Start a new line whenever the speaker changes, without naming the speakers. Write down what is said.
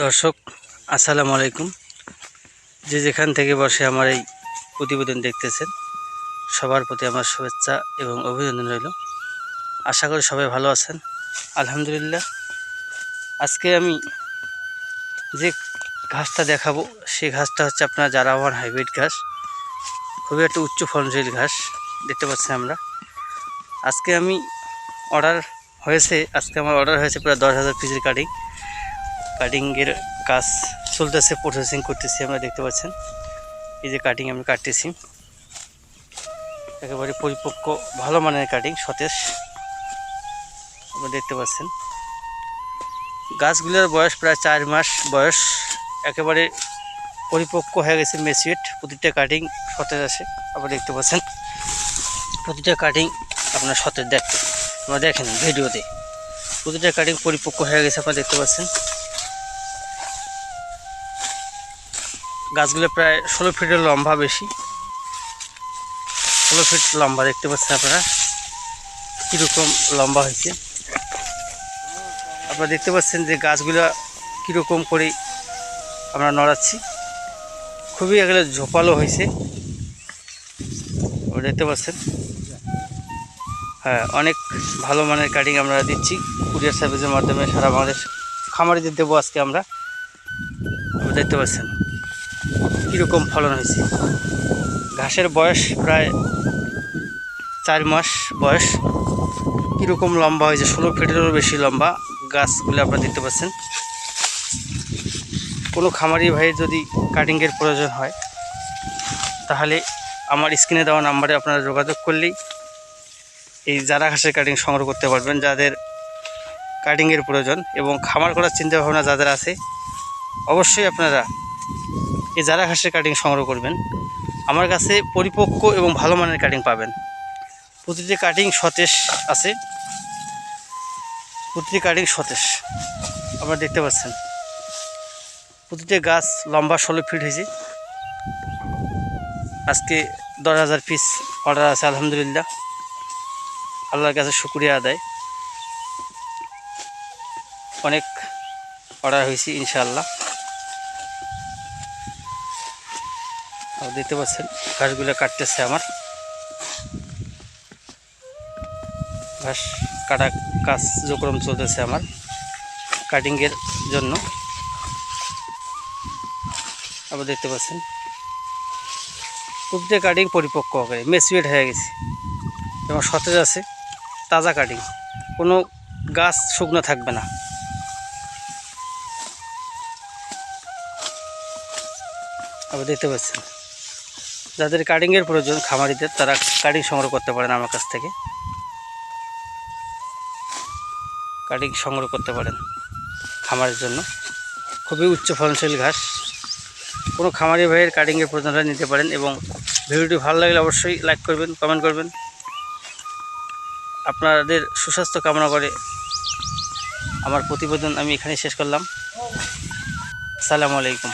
দর্শক, আসসালামু আলাইকুম। যে যেখান থেকে বসে আমার এই প্রতিবেদন দেখতেছেন, সবার প্রতি আমার শুভেচ্ছা এবং অভিনন্দন রইল। আশা করি সবাই ভালো আছেন। আলহামদুলিল্লাহ। আজকে আমি যে ঘাসটা দেখাবো, সেই ঘাসটা হচ্ছে আপনার জারাওয়ান হাইব্রিড ঘাস। খুবই একটা উচ্চ ফলনশীল ঘাস, দেখতে পাচ্ছি আমরা। আজকে আমি অর্ডার হয়েছে, আজকে আমার অর্ডার হয়েছে প্রায় দশ হাজার পিসের কাটিং। কাটিংয়ের কাজ চলতেছে প্রসেসিং করতেছি আমরা দেখতে পাচ্ছেন। এই যে কাটিং আমি কাটতেছি। একেবারে পরিপক্ক, ভালো মানের কাটিং সতেজ। আপনারা দেখতে পাচ্ছেন। গাছগুলোর বয়স প্রায় চার মাস বয়স। একেবারে পরিপক্ক হয়ে গেছে মেসিউট প্রতিটা কাটিং সতেজ আছে, আপনারা দেখতে পাচ্ছেন। প্রতিটা কাটিং আপনার সতেজ দেখতে আপনারা দেখেন ভিডিওতে। প্রতিটা কাটিং পরিপক্ক হয়ে গেছে, আপনারা দেখতে পাচ্ছেন। গাছগুলো প্রায় ষোলো ফিটের লম্বা বেশি। ষোলো ফিট লম্বা, দেখতে পাচ্ছেন আপনারা কীরকম লম্বা হয়েছে। আপনারা দেখতে পাচ্ছেন যে গাছগুলো কীরকম করে আমরা নড়াচ্ছি। খুবই এগুলো ঝোপালো হয়েছে। দেখতে পাচ্ছেন। হ্যাঁ অনেক ভালো মানের কাটিং আমরা দিচ্ছি। কুরিয়ার সার্ভিসের মাধ্যমে সারা বাংলাদেশ খামারিদের দেবো আজকে আমরা। দেখতে পাচ্ছেন। কীরকম ফলন হয়েছে? ঘাসের বয়স প্রায় চার মাস বয়স। কীরকম লম্বা হয়েছে? ষোলো ফিটেরও বেশি লম্বা গাছগুলো আপনারা দেখতে পাচ্ছেন। কোনো খামারি ভাইয়ের যদি কাটিংয়ের প্রয়োজন হয়, তাহলে আমার স্ক্রিনে দেওয়া নাম্বারে আপনারা যোগাযোগ করলেই এই জারা ঘাসের কাটিং সংগ্রহ করতে পারবেন, যাদের কাটিংয়ের প্রয়োজন এবং খামার করার চিন্তাভাবনা যাদের আছে, অবশ্যই আপনারা এই জারা ঘাসের কাটিং সংগ্রহ করবেন। আমার কাছে পরিপক্ক এবং ভালো মানের কাটিং পাবেন। প্রতিটি কাটিং সতেজ আছে। প্রতিটি কাটিং সতেজ। আপনারা দেখতে পাচ্ছেন। প্রতিটি গাছ লম্বা ষোলো ফিট হয়েছে। আজকে দশ হাজার পিস অর্ডার আছে, আলহামদুলিল্লাহ। আল্লাহর কাছে শুক্রিয়া আদায়। অনেক অর্ডার হয়েছে, ইনশাআল্লাহ। দেখতে পাচ্ছেন, ঘাসগুলো কাটতেছে আমার। ঘাস কাটা কাজ যক্রম চলতেছে আমার কাটিংয়ের জন্য। আবার দেখতে পাচ্ছেন প্রতিটা কাটিং পরিপক্ক করে মেসুয়েট হয়ে গেছে। এবং সতেজ আছে, তাজা কাটিং কোনো গাছ শুকনো থাকবে না। আবার দেখতে পাচ্ছেন যাদের কাটিংয়ের প্রয়োজন খামারিদের, তারা কাটিং সংগ্রহ করতে পারেন আমার কাছ থেকে। কাটিং সংগ্রহ করতে পারেন খামারের জন্য। খুবই উচ্চ ফলনশীল ঘাস। কোনো খামারি ভাইয়ের কাটিংয়ের প্রয়োজনটা নিতে পারেন এবং ভিডিওটি ভালো লাগলে অবশ্যই লাইক করবেন কমেন্ট করবেন। আপনাদের সুস্বাস্থ্য কামনা করে আমার প্রতিবেদন আমি এখানে শেষ করলাম। আসসালামু আলাইকুম।